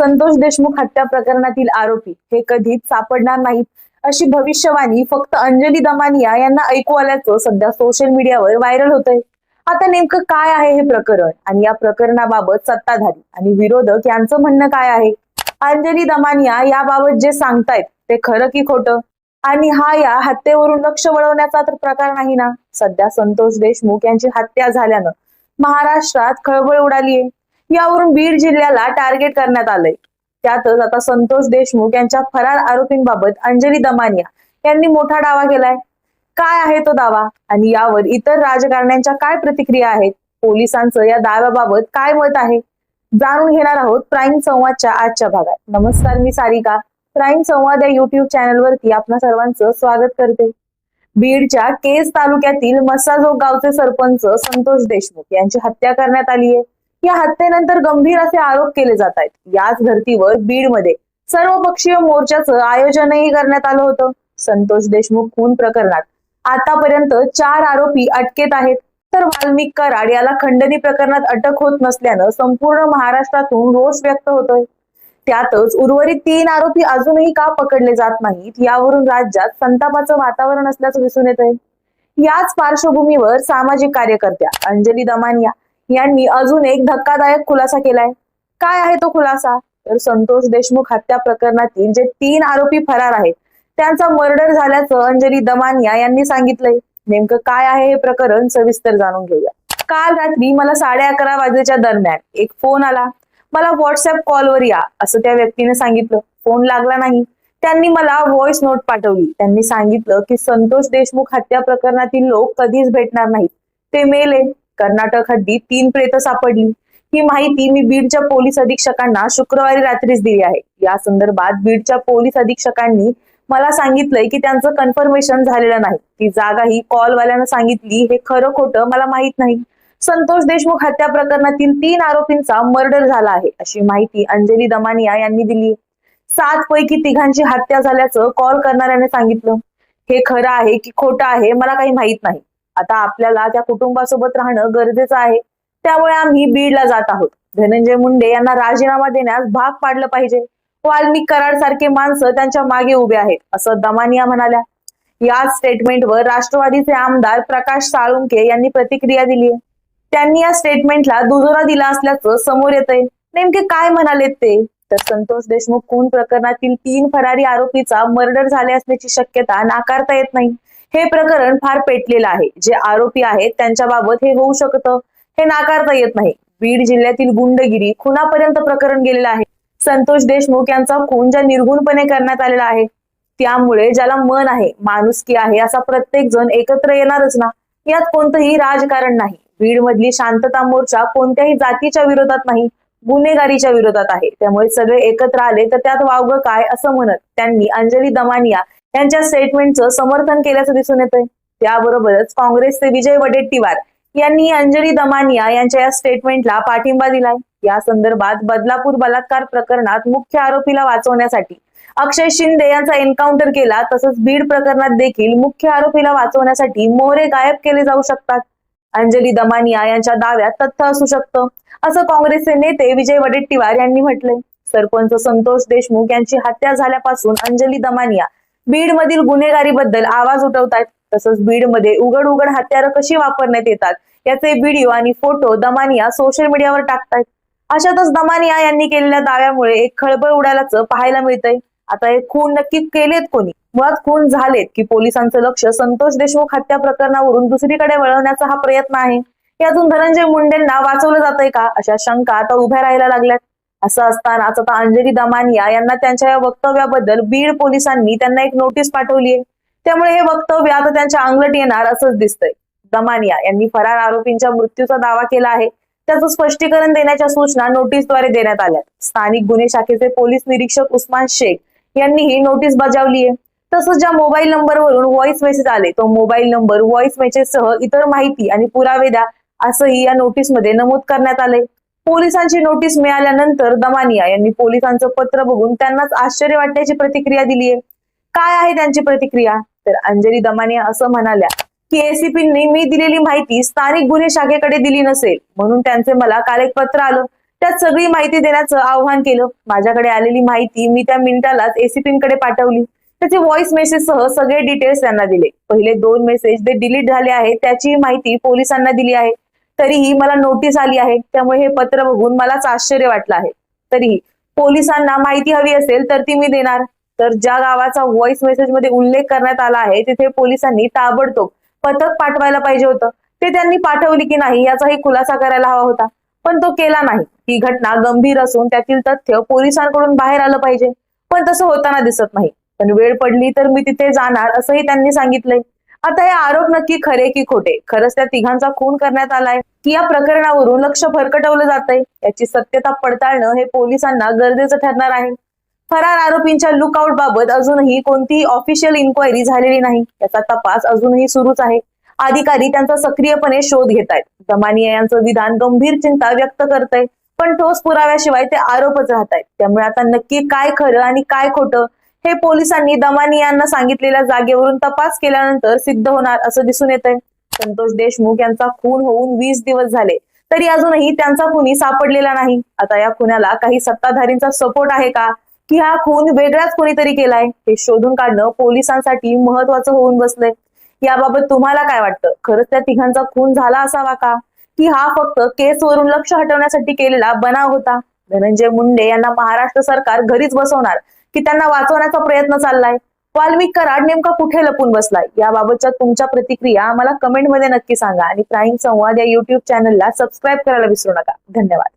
संतोष देशमुख हत्या प्रकरणातील आरोपी हे कधीच सापडणार नाहीत. अशी भविष्यवाणी फक्त अंजली दमानिया यांना ऐकू आल्याचं सध्या सोशल मीडियावर व्हायरल होतंय. आता नेमकं काय आहे हे प्रकरण? आणि या प्रकरणाबाबत सत्ताधारी आणि विरोधक यांचं म्हणणं काय आहे? अंजली दमानिया याबाबत जे सांगतायत ते खरं की खोटं? आणि हा या हत्येवरून लक्ष वळवण्याचा तर प्रकार नाही ना? सध्या संतोष देशमुख यांची हत्या झाल्यानं महाराष्ट्रात खळबळ उडालीये. यावरून बीड जिल्ह्याला टार्गेट करण्यात आलंय. त्यातच आता संतोष देशमुख यांच्या फरार आरोपींबाबत अंजली दमानिया यांनी मोठा दावा केलाय. काय आहे तो दावा? आणि यावर इतर राजकारण्यांच्या काय प्रतिक्रिया आहेत? पोलिसांचं या दाव्याबाबत काय मत आहे? जाणून घेणार आहोत प्राईम संवादच्या आजच्या भागात. नमस्कार मी सारिका. प्राईम संवाद या युट्यूब चॅनलवरती आपणा सर्वांचं स्वागत करते. बीडच्या केज तालुक्यातील मस्साजोग गावचे सरपंच संतोष देशमुख यांची हत्या करण्यात आली आहे या हत्येनंतर गंभीर असे आरोप केले जात आहेत. याच धर्तीवर बीडमध्ये सर्वपक्षीय मोर्चाचं आयोजनही करण्यात आलं होतं. संतोष देशमुख खून प्रकरणात. आतापर्यंत चार आरोपी अटकेत आहेत. तर वाल्मिक कराड याला खंडणी प्रकरणात अटक होत नसल्यानं संपूर्ण महाराष्ट्रातून रोष व्यक्त होतोय. त्यातच उर्वरित तीन आरोपी अजूनही का पकडले जात नाहीत यावरून राज्यात संतापाचं वातावरण असल्याचं दिसून येत आहे याच पार्श्वभूमीवर सामाजिक कार्यकर्त्या अंजली दमानिया यांनी अजून एक धक्कादायक खुलासा केलाय. काय आहे तो खुलासा? तर संतोष देशमुख हत्या प्रकरणातील जे तीन आरोपी फरार आहेत त्यांचा मर्डर झाल्याचं अंजली दमानिया यांनी सांगितलंय. नेमकं काय आहे हे प्रकरण सविस्तर जाणून घेऊया. काल रात्री मला साडे अकरा वाजेच्या दरम्यान एक फोन आला. मला व्हॉट्सअप कॉलवर या असं त्या व्यक्तीने सांगितलं. फोन लागला नाही. त्यांनी मला व्हॉइस नोट पाठवली. त्यांनी सांगितलं की संतोष देशमुख हत्या प्रकरणातील लोक कधीच भेटणार नाहीत. ते मेले. कर्नाटक हद्दीत तीन प्रेत सापडली. ही माहिती मी बीडच्या पोलीस अधीक्षकांना शुक्रवारी रात्रीच दिली आहे. या संदर्भात बीडच्या पोलीस अधीक्षकांनी मला सांगितलंय की त्यांचं कन्फर्मेशन झालेलं नाही. ती जागा ही कॉलवाल्यानं सांगितली हे खरं खोटं मला माहीत नाही. संतोष देशमुख हत्या प्रकरणातील तीन आरोपींचा मर्डर झाला आहे अशी माहिती अंजली दमानिया यांनी दिली सात पैकी तिघांची हत्या झाल्याचं कॉल करणाऱ्याने सांगितलं. हे खरं आहे की खोटं आहे मला काही माहीत नाही. आता आपल्याला त्या कुटुंबासोबत राहणं गरजेचं आहे. त्यामुळे आम्ही बीडला जात आहोत. धनंजय मुंडे यांना राजीनामा देण्यास भाग पाडलं पाहिजे. वाल्मिक कराड सारखे माणसं त्यांच्या मागे उभे आहेत असं दमानिया म्हणाल्या. याच स्टेटमेंटवर राष्ट्रवादीचे आमदार प्रकाश साळुंके यांनी प्रतिक्रिया दिली आहे. त्यांनी या स्टेटमेंटला दुजोरा दिला असल्याचं समोर येत आहे नेमके काय म्हणालेत ते? तर संतोष देशमुख खून प्रकरणातील तीन फरारी आरोपीचा मर्डर झाले असल्याची शक्यता नाकारता येत नाही. हे प्रकरण फार पेटलेलं आहे. जे आरोपी आहेत त्यांच्या बाबत हे होऊ शकतं. हे नाकारता येत नाही. बीड जिल्ह्यातील गुंडगिरी खुनापर्यंत प्रकरण गेलेलं आहे. संतोष देशमुख यांचा खून ज्या निर्गुणपणे करण्यात आलेला आहे त्यामुळे ज्याला मन आहे माणुसकी आहे असा प्रत्येक जण एकत्र येणारच ना? यात कोणतंही राजकारण नाही. बीड मधली शांतता मोर्चा कोणत्याही जातीच्या विरोधात नाही गुन्हेगारीच्या विरोधात आहे. त्यामुळे सगळे एकत्र आले तर त्यात वावगं काय असं म्हणत त्यांनी अंजली दमानिया यांच्या स्टेटमेंटचं समर्थन केल्याचं दिसून येतंय. त्याबरोबरच काँग्रेसचे विजय वडेट्टीवार यांनी अंजली दमानिया यांच्या या स्टेटमेंटला पाठिंबा दिलाय. या संदर्भात बदलापूर बलात्कार प्रकरणात मुख्य आरोपीला वाचवण्यासाठी अक्षय शिंदे यांचा एन्काउंटर केला तसंच बीड प्रकरणात देखील मुख्य आरोपीला वाचवण्यासाठी मोहरे गायब केले जाऊ शकतात. अंजली दमानिया यांच्या दाव्यात तथ्य असू शकतं असं काँग्रेसचे नेते विजय वडेट्टीवार यांनी म्हटलंय. सरपंच संतोष देशमुख यांची हत्या झाल्यापासून अंजली दमानिया बीड मधील गुन्हेगारीबद्दल आवाज उठवतात. तसंच बीडमध्ये उघड उघड हत्यारं कशी वापरण्यात येतात याचे व्हिडिओ आणि फोटो दमानिया सोशल मीडियावर टाकतायत. अशातच दमानिया यांनी केलेल्या दाव्यामुळे एक खळबळ उडाल्याचं पाहायला मिळतंय. आता हे खून नक्की केलेत कोणी? मुळात खून झालेत की पोलिसांचं लक्ष संतोष देशमुख हत्या प्रकरणावरून दुसरीकडे वळवण्याचा हा प्रयत्न आहे. यातून धनंजय मुंडेंना वाचवलं जातंय का? अशा शंका आता उभ्या राहायला लागल्यात. असं असतानाच आता अंजली दमानिया यांना त्यांच्या या वक्तव्याबद्दल बीड पोलिसांनी त्यांना एक नोटीस पाठवली आहे त्यामुळे हे वक्तव्य आता त्यांच्या अंगलट येणार असंच दिसतंय. दमानिया यांनी फरार आरोपींच्या मृत्यूचा दावा केला आहे. त्याचं स्पष्टीकरण देण्याच्या सूचना नोटीसद्वारे देण्यात आल्या. स्थानिक गुन्हे शाखेचे पोलीस निरीक्षक उस्मान शेख यांनी ही नोटीस बजावली आहे तसंच ज्या मोबाईल नंबरवरून व्हॉइस मेसेज आले तो मोबाईल नंबर व्हॉइस मेसेजसह इतर माहिती आणि पुरावे द्या असंही या नोटीसमध्ये नमूद करण्यात आले पोलिसांची नोटीस मिळाल्यानंतर दमानिया यांनी पोलिसांचं पत्र बघून त्यांनाच आश्चर्य वाटण्याची प्रतिक्रिया दिली आहे. काय आहे त्यांची प्रतिक्रिया? तर अंजली दमानिया असं म्हणाल्या की एसीपींनी मी दिलेली माहिती स्थानिक गुन्हे शाखेकडे दिली नसेल म्हणून त्यांचे मला काल एक पत्र आलं. त्यात सगळी माहिती देण्याचं आव्हान केलं. माझ्याकडे आलेली माहिती मी त्या मिनिटालाच एसीपींकडे पाठवली. त्याचे व्हॉइस मेसेज सह सगळे डिटेल्स त्यांना दिले. पहिले दोन मेसेज जे डिलीट झाले आहेत त्याची माहिती पोलिसांना दिली आहे. तरीही मला नोटीस आली आहे. त्यामुळे हे पत्र बघून मलाच आश्चर्य वाटलं आहे. तरीही पोलिसांना माहिती हवी असेल तर ती मी देणार. तर ज्या गावाचा व्हॉइस मेसेजमध्ये उल्लेख करण्यात आला आहे तिथे पोलिसांनी ताबडतोब पथक पाठवायला पाहिजे होतं. ते त्यांनी पाठवली की नाही याचाही खुलासा करायला हवा होता. पण तो केला नाही. ही घटना गंभीर असून त्यातील तथ्य पोलिसांकडून बाहेर आलं पाहिजे. पण तसं होताना दिसत नाही. पण वेळ पडली तर मी तिथे जाणार असंही त्यांनी सांगितलंय. आता हे आरोप नक्की खरे की खोटे? खरंच त्या तिघांचा खून करण्यात आलाय. की या प्रकरणावरून लक्ष फरकटवलं जात आहे याची सत्यता पडताळणं हे पोलिसांना गरजेचं ठरणार आहे. फरार आरोपींच्या लुकआउट बाबत अजूनही कोणतीही ऑफिशियल इन्क्वायरी झालेली नाही. याचा तपास अजूनही सुरूच आहे. अधिकारी त्यांचा सक्रियपणे शोध घेत आहेत दमानिया यांचं विधान गंभीर चिंता व्यक्त करतंय. पण ठोस पुराव्याशिवाय ते आरोपच राहत आहेत त्यामुळे आता नक्की काय खरं आणि काय खोटं हे पोलिसांनी दमानियांना सांगितलेल्या जागेवरून तपास केल्यानंतर सिद्ध होणार असं दिसून येत आहे संतोष देशमुख यांचा खून होऊन वीस दिवस झाले. तरी अजूनही त्यांचा खुनी सापडलेला नाही. आता या खुन्याला काही सत्ताधारींचा सपोर्ट आहे का? की हा खून वेगळाच कोणीतरी केलाय? हे शोधून काढणं पोलिसांसाठी महत्वाचं होऊन बसलंय. याबाबत तुम्हाला काय वाटतं? खरंच त्या तिघांचा खून झाला असावा का? की हा फक्त केसवरून लक्ष हटवण्यासाठी केलेला बनाव होता? धनंजय मुंडे यांना महाराष्ट्र सरकार घरीच बसवणार. की त्यांना वाचवण्याचा प्रयत्न चाललाय. वाल्मिक कराड नेमका कुठे लपून बसलाय? याबाबतच्या तुमच्या प्रतिक्रिया आम्हाला कमेंटमध्ये नक्की सांगा. आणि प्राईम संवाद या युट्यूब चॅनलला सबस्क्राईब करायला विसरू नका. धन्यवाद.